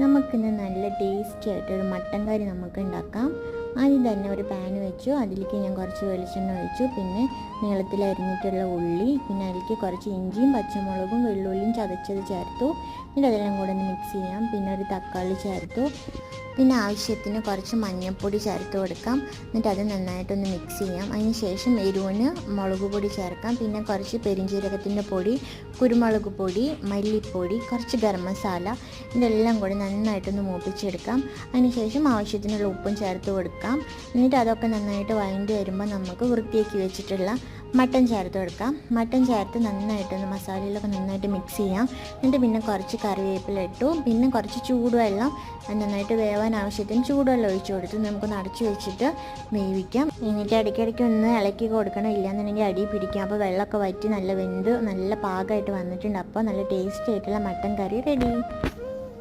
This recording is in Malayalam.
നമുക്കിന്ന് നല്ല ടേസ്റ്റി ആയിട്ടൊരു മട്ടൻ കറി നമുക്ക് ഉണ്ടാക്കാം ആദ്യം തന്നെ ഒരു പാൻ വെച്ചു. അതിലേക്ക് ഞാൻ കുറച്ച് വെളിച്ചെണ്ണ ഒഴിച്ചു. പിന്നെ നീളത്തിൽ അരിഞ്ഞിട്ടുള്ള ഉള്ളി പിന്നെ അതിലേക്ക് കുറച്ച് ഇഞ്ചിയും പച്ചമുളകും വെള്ളുള്ളിയും ചതച്ചത് ചേർത്തു. എന്നിട്ട് അതെല്ലാം കൂടെ ഒന്ന് മിക്സ് ചെയ്യാം. പിന്നെ ഒരു തക്കാളി ചേർത്തു. പിന്നെ ആവശ്യത്തിന് കുറച്ച് മഞ്ഞൾപ്പൊടി ചേർത്ത് കൊടുക്കാം. എന്നിട്ട് അത് നന്നായിട്ടൊന്ന് മിക്സ് ചെയ്യാം. അതിന് ശേഷം എരിവിന് മുളക് പൊടി ചേർക്കാം. പിന്നെ കുറച്ച് പെരിഞ്ജീരകത്തിന്റെ പൊടി കുരുമുളക് പൊടി മല്ലിപ്പൊടി കുറച്ച് ഗരം മസാല ഇതെല്ലാം കൂടി നന്നായിട്ടൊന്ന് മൂപ്പിച്ചെടുക്കാം. അതിന് ശേഷം ആവശ്യത്തിനുള്ള ഉപ്പും ചേർത്ത് കൊടുക്കാം. എന്നിട്ട് അതൊക്കെ നന്നായിട്ട് വഴണ്ടി വരുമ്പോൾ നമുക്ക് വൃത്തിയാക്കി വെച്ചിട്ടുള്ള മട്ടൻ ചേർത്ത് കൊടുക്കാം മട്ടൻ ചേർത്ത് നന്നായിട്ടൊന്ന് മസാലയിലൊക്കെ നന്നായിട്ട് മിക്സ് ചെയ്യാം. എന്നിട്ട് പിന്നെ കുറച്ച് കറിവേപ്പില ഇട്ടു. പിന്നെ കുറച്ച് ചൂടുവെള്ളം നന്നായിട്ട് വേവാൻ ആവശ്യത്തിന് ചൂടുവെള്ളം ഒഴിച്ചു കൊടുത്ത് നമുക്ക് അടച്ചു വെച്ചിട്ട് വേവിക്കാം. എന്നിട്ട് ഇടയ്ക്കിടയ്ക്ക് ഒന്ന് ഇളക്കി കൊടുക്കണം. ഇല്ലാന്നുണ്ടെങ്കിൽ അടി പിടിക്കാം. അപ്പോൾ വെള്ളമൊക്കെ വറ്റി നല്ല വെന്ത് നല്ല പാകമായിട്ട് വന്നിട്ടുണ്ട്. അപ്പോൾ നല്ല ടേസ്റ്റ് ആയിട്ടുള്ള മട്ടൻ കറി റെഡി